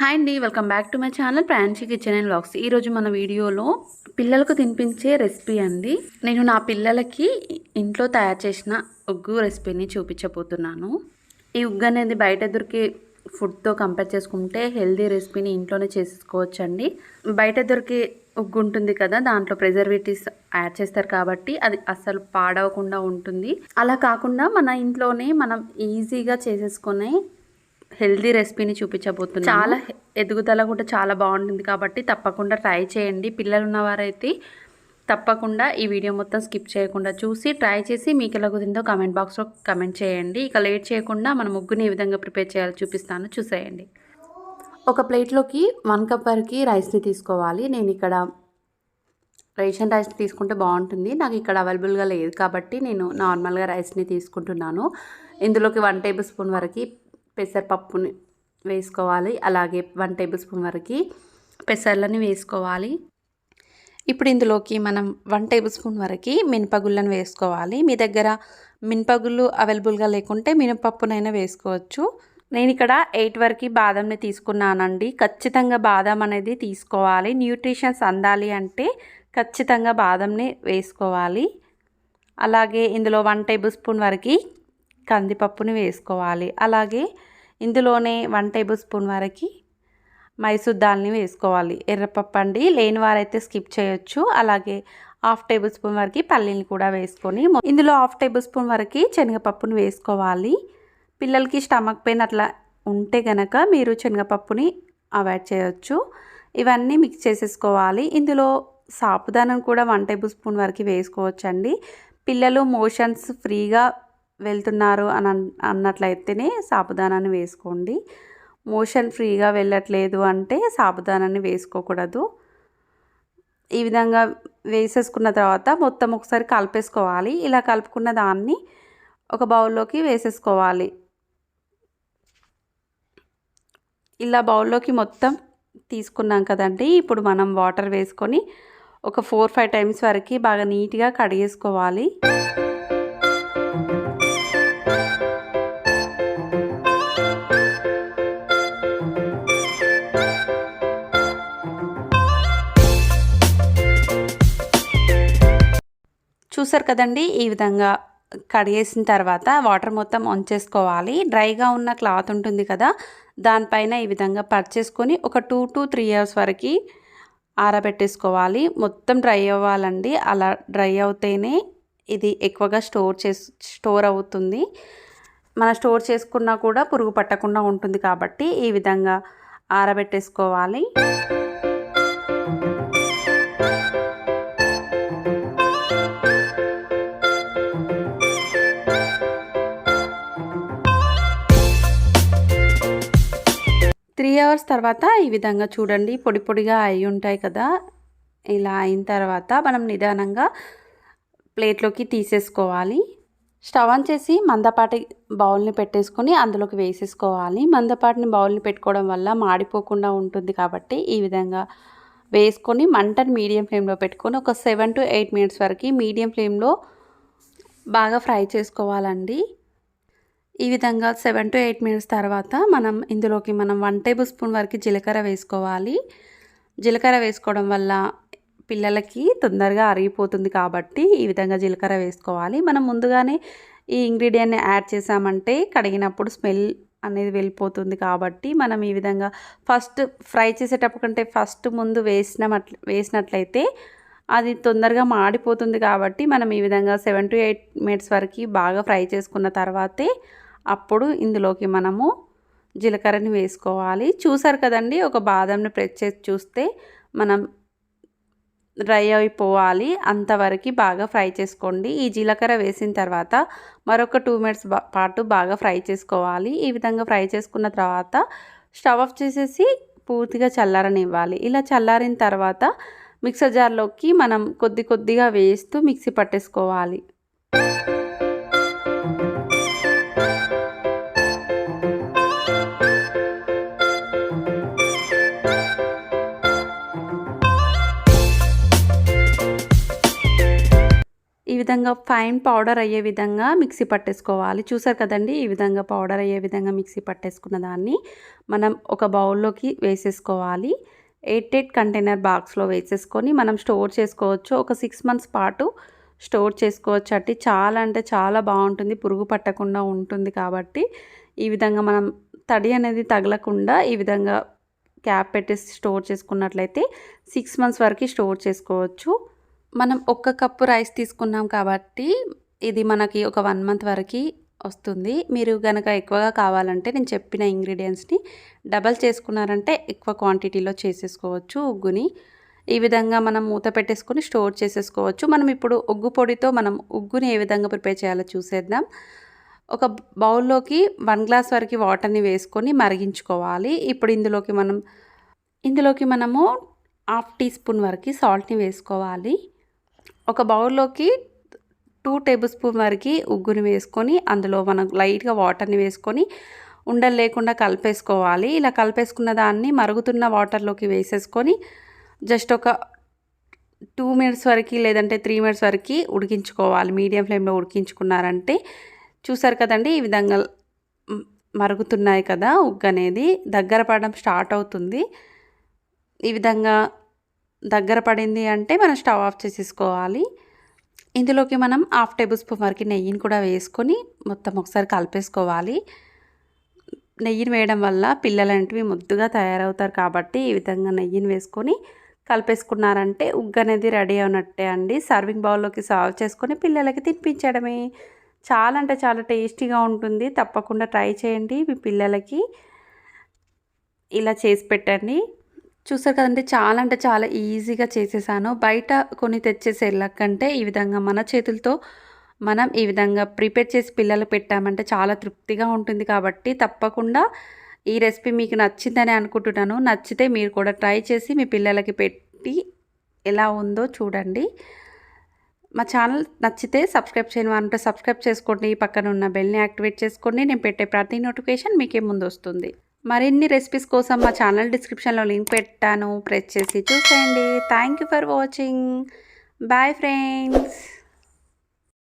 Hi అండి welcome back to my channel Pransi kitchen and blogs ఈరోజు మన వీడియోలో పిల్లలకు తినిపించే రెసిపీ అండి. నేను నా పిల్లలకి ఇంట్లో తయారు చేసిన ఉగ్గు రెసిపీని చూపించబోతున్నాను. ఈ ఉగ్గు అనేది బయట దొరికే ఫుడ్తో కంపేర్ చేసుకుంటే హెల్దీ రెసిపీని ఇంట్లోనే చేసుకోవచ్చండి. బయట దొరికే ఉగ్గు ఉంటుంది కదా దాంట్లో ప్రిజర్వేటివ్స్ యాడ్ చేస్తారు కాబట్టి అది అస్సలు పాడవకుండా ఉంటుంది. అలా కాకుండా మన ఇంట్లోనే మనం ఈజీగా చేసేసుకునే హెల్దీ రెసిపీని చూపించబోతున్నాను చాలా ఎదుగుదల కూడా చాలా బాగుంటుంది కాబట్టి తప్పకుండా ట్రై చేయండి. పిల్లలు ఉన్నవారైతే తప్పకుండా ఈ వీడియో మొత్తం స్కిప్ చేయకుండా చూసి ట్రై చేసి మీకు ఎలా కుదిరిందో కమెంట్ బాక్స్లో కమెంట్ చేయండి. ఇక లేట్ చేయకుండా మన ముగ్గుని ఏ విధంగా ప్రిపేర్ చేయాలో చూపిస్తాను. చూసేయండి. ఒక ప్లేట్లోకి వన్ కప్ వరకు రైస్ని తీసుకోవాలి. నేను ఇక్కడ రేషన్ రైస్ తీసుకుంటే బాగుంటుంది. నాకు ఇక్కడ అవైలబుల్గా లేదు కాబట్టి నేను నార్మల్గా రైస్ని తీసుకుంటున్నాను. ఇందులోకి వన్ టేబుల్ స్పూన్ వరకు పెసరపప్పుని వేసుకోవాలి. అలాగే వన్ టేబుల్ స్పూన్ వరకు పెసర్లని వేసుకోవాలి. ఇప్పుడు ఇందులోకి మనం వన్ టేబుల్ స్పూన్ వరకు మినపగుళ్ళను వేసుకోవాలి. మీ దగ్గర మినపగుళ్ళు అవైలబుల్గా లేకుంటే మినపప్పునైనా వేసుకోవచ్చు. నేను ఇక్కడ ఎయిట్ వరకు బాదంని తీసుకున్నానండి. ఖచ్చితంగా బాదం అనేది తీసుకోవాలి. న్యూట్రిషన్స్ అందాలి అంటే ఖచ్చితంగా బాదంని వేసుకోవాలి. అలాగే ఇందులో వన్ టేబుల్ స్పూన్ వరకు కందిపప్పుని వేసుకోవాలి. అలాగే ఇందులోనే వన్ టేబుల్ స్పూన్ వరకు మైసూర్ దాల్ని వేసుకోవాలి. ఎర్రపప్పు అండి లేని వారైతే స్కిప్ చేయొచ్చు. అలాగే హాఫ్ టేబుల్ స్పూన్ వరకు పల్లీని కూడా వేసుకొని ఇందులో హాఫ్ టేబుల్ స్పూన్ వరకు శనగపప్పుని వేసుకోవాలి. పిల్లలకి స్టమక్ పెయిన్ అట్లా ఉంటే గనక మీరు శనగపప్పుని అవాయిడ్ చేయొచ్చు. ఇవన్నీ మిక్స్ చేసేసుకోవాలి. ఇందులో సాపుదానం కూడా వన్ టేబుల్ స్పూన్ వరకు వేసుకోవచ్చండి. పిల్లలు మోషన్స్ ఫ్రీగా వెళ్తున్నారు అని అన్నట్లయితేనే సాబుదానాన్ని వేసుకోండి. మోషన్ ఫ్రీగా వెళ్ళట్లేదు అంటే సాబుదానాన్ని వేసుకోకూడదు. ఈ విధంగా వేసేసుకున్న తర్వాత మొత్తం ఒకసారి కలిపేసుకోవాలి. ఇలా కలుపుకున్న దాన్ని ఒక బౌల్లోకి వేసేసుకోవాలి. ఇలా బౌల్లోకి మొత్తం తీసుకున్నాం కదండి. ఇప్పుడు మనం వాటర్ వేసుకొని ఒక ఫోర్ ఫైవ్ టైమ్స్ వరకు బాగా నీట్గా కడిగేసుకోవాలి. చూసారు కదండి? ఈ విధంగా కడిగేసిన తర్వాత వాటర్ మొత్తం వంచేసుకోవాలి డ్రైగా ఉన్న క్లాత్ ఉంటుంది కదా దానిపైన ఈ విధంగా పర్చేసుకొని ఒక టూ టు త్రీ అవర్స్ వరకు ఆరబెట్టేసుకోవాలి. మొత్తం డ్రై అవ్వాలండి. అలా డ్రై అవుతేనే ఇది ఎక్కువగా స్టోర్ చేసి స్టోర్ అవుతుంది. మన స్టోర్ చేసుకున్నా కూడా పురుగు పట్టకుండా ఉంటుంది కాబట్టి ఈ విధంగా ఆరబెట్టేసుకోవాలి. త్రీ అవర్స్ తర్వాత ఈ విధంగా చూడండి. పొడి పొడిగా అయి ఉంటాయి కదా. ఇలా అయిన తర్వాత మనం నిదానంగా ప్లేట్లోకి తీసేసుకోవాలి. స్టవ్ ఆన్ చేసి మందపాటి బౌల్ని పెట్టేసుకొని అందులోకి వేసేసుకోవాలి. మందపాటిని బౌల్ని పెట్టుకోవడం వల్ల మాడిపోకుండా ఉంటుంది కాబట్టి ఈ విధంగా వేసుకొని మంటని మీడియం ఫ్లేమ్లో పెట్టుకొని ఒక సెవెన్ టు ఎయిట్ మినిట్స్ వరకు మీడియం ఫ్లేమ్లో బాగా ఫ్రై చేసుకోవాలండి. ఈ విధంగా సెవెన్ టు ఎయిట్ మినిట్స్ తర్వాత మనం ఇందులోకి మనం వన్ టేబుల్ స్పూన్ వరకు జీలకర్ర వేసుకోవాలి. జీలకర్ర వేసుకోవడం వల్ల పిల్లలకి తొందరగా అరిగిపోతుంది కాబట్టి ఈ విధంగా జీలకర్ర వేసుకోవాలి. మనం ముందుగానే ఈ ఇంగ్రీడియంట్ని యాడ్ చేసామంటే కడిగినప్పుడు స్మెల్ అనేది వెళ్ళిపోతుంది కాబట్టి మనం ఈ విధంగా ఫస్ట్ ఫ్రై చేసేటప్పుడు కంటే ఫస్ట్ ముందు వేసినట్ వేసినట్లయితే అది తొందరగా మాడిపోతుంది కాబట్టి మనం ఈ విధంగా సెవెన్ టు ఎయిట్ మినిట్స్ వరకు బాగా ఫ్రై చేసుకున్న తర్వాతే అప్పుడు ఇందులోకి మనము జీలకర్రని వేసుకోవాలి. చూసారు కదండి ఒక బాదంని ప్రెస్ చేసి చూస్తే మనం డ్రై అయిపోవాలి. అంతవరకు బాగా ఫ్రై చేసుకోండి. ఈ జీలకర్ర వేసిన తర్వాత మరొక టూ మినిట్స్ పాటు బాగా ఫ్రై చేసుకోవాలి. ఈ విధంగా ఫ్రై చేసుకున్న తర్వాత స్టవ్ ఆఫ్ చేసేసి పూర్తిగా చల్లారనివ్వాలి. ఇలా చల్లారిన తర్వాత మిక్సర్ జార్లోకి మనం కొద్ది కొద్దిగా వేస్తూ మిక్సీ పట్టేసుకోవాలి. ఈ విధంగా ఫైన్ పౌడర్ అయ్యే విధంగా మిక్సీ పట్టేసుకోవాలి. చూసారు కదండి ఈ విధంగా పౌడర్ అయ్యే విధంగా మిక్సీ పట్టేసుకున్న దాన్ని మనం ఒక బౌల్లోకి వేసేసుకోవాలి. ఎయిట్ ఎయిట్ కంటైనర్ బాక్స్లో వేసేసుకొని మనం స్టోర్ చేసుకోవచ్చు. ఒక సిక్స్ మంత్స్ పాటు స్టోర్ చేసుకోవచ్చు అట్టి చాలా అంటే చాలా బాగుంటుంది. పురుగు పట్టకుండా ఉంటుంది కాబట్టి ఈ విధంగా మనం తడి అనేది తగలకుండా ఈ విధంగా క్యాప్ పెట్టేసి స్టోర్ చేసుకున్నట్లయితే సిక్స్ మంత్స్ వరకు స్టోర్ చేసుకోవచ్చు. మనం ఒక్క కప్పు రైస్ తీసుకున్నాం కాబట్టి ఇది మనకి ఒక వన్ మంత్ వరకు వస్తుంది. మీరు కనుక ఎక్కువగా కావాలంటే నేను చెప్పిన ఇంగ్రీడియంట్స్ని డబల్ చేసుకున్నారంటే ఎక్కువ క్వాంటిటీలో చేసేసుకోవచ్చు ఉగ్గుని. ఈ విధంగా మనం మూత పెట్టేసుకొని స్టోర్ చేసేసుకోవచ్చు. మనం ఇప్పుడు ఉగ్గు పొడితో మనం ఉగ్గుని ఏ విధంగా ప్రిపేర్ చేయాలో చూసేద్దాం. ఒక బౌల్లోకి వన్ గ్లాస్ వరకు వాటర్ని వేసుకొని మరిగించుకోవాలి. ఇప్పుడు ఇందులోకి మనం ఇందులోకి మనము హాఫ్ టీ స్పూన్ వరకు సాల్ట్ని వేసుకోవాలి. ఒక బౌల్లోకి టూ టేబుల్ స్పూన్ వరకు ఉగ్గుని వేసుకొని అందులో మనం లైట్గా వాటర్ని వేసుకొని ఉండలు లేకుండా కలిపేసుకోవాలి. ఇలా కలిపేసుకున్న దాన్ని మరుగుతున్న వాటర్లోకి వేసేసుకొని జస్ట్ ఒక టూ మినిట్స్ వరకు లేదంటే త్రీ మినిట్స్ వరకు ఉడికించుకోవాలి. మీడియం ఫ్లేమ్లో ఉడికించుకున్నారంటే చూసారు కదండి ఈ విధంగా మరుగుతున్నాయి కదా ఉగ్గు అనేది. దగ్గర పడడం స్టార్ట్ అవుతుంది. ఈ విధంగా దగ్గర పడింది అంటే మనం స్టవ్ ఆఫ్ చేసేసుకోవాలి. ఇందులోకి మనం హాఫ్ టేబుల్ స్పూన్ వరకు నెయ్యిని కూడా వేసుకొని మొత్తం ఒకసారి కలిపేసుకోవాలి. నెయ్యిని వేయడం వల్ల పిల్లలంటివి ముద్దుగా తయారవుతారు కాబట్టి ఈ విధంగా నెయ్యిని వేసుకొని కలిపేసుకున్నారంటే ఉగ్గు అనేది రెడీ అయినట్టే అండి. సర్వింగ్ బౌల్లోకి సర్వ్ చేసుకొని పిల్లలకి తినిపించడమే. చాలా అంటే చాలా టేస్టీగా ఉంటుంది. తప్పకుండా ట్రై చేయండి మీ పిల్లలకి. ఇలా చేసి పెట్టండి. చూసారు కదండి చాలా అంటే చాలా ఈజీగా చేసేసాను. బయట కొని తెచ్చేసే కంటే ఈ విధంగా మన చేతులతో మనం ఈ విధంగా ప్రిపేర్ చేసి పిల్లలు పెట్టామంటే చాలా తృప్తిగా ఉంటుంది కాబట్టి తప్పకుండా ఈ రెసిపీ మీకు నచ్చిందని అనుకుంటున్నాను. నచ్చితే మీరు కూడా ట్రై చేసి మీ పిల్లలకి పెట్టి ఎలా ఉందో చూడండి. మా ఛానల్ నచ్చితే సబ్స్క్రైబ్ చేయని వారంటే సబ్స్క్రైబ్ చేసుకోండి. పక్కన ఉన్న బెల్ని యాక్టివేట్ చేసుకోండి. నేను పెట్టే ప్రతి నోటిఫికేషన్ మీకే ముందు వస్తుంది. మరిన్ని రెసిపీస్ కోసం మా ఛానల్ డిస్క్రిప్షన్లో లింక్ పెట్టాను. ప్రెస్ చేసి చూసేయండి. Thank you for watching bye friends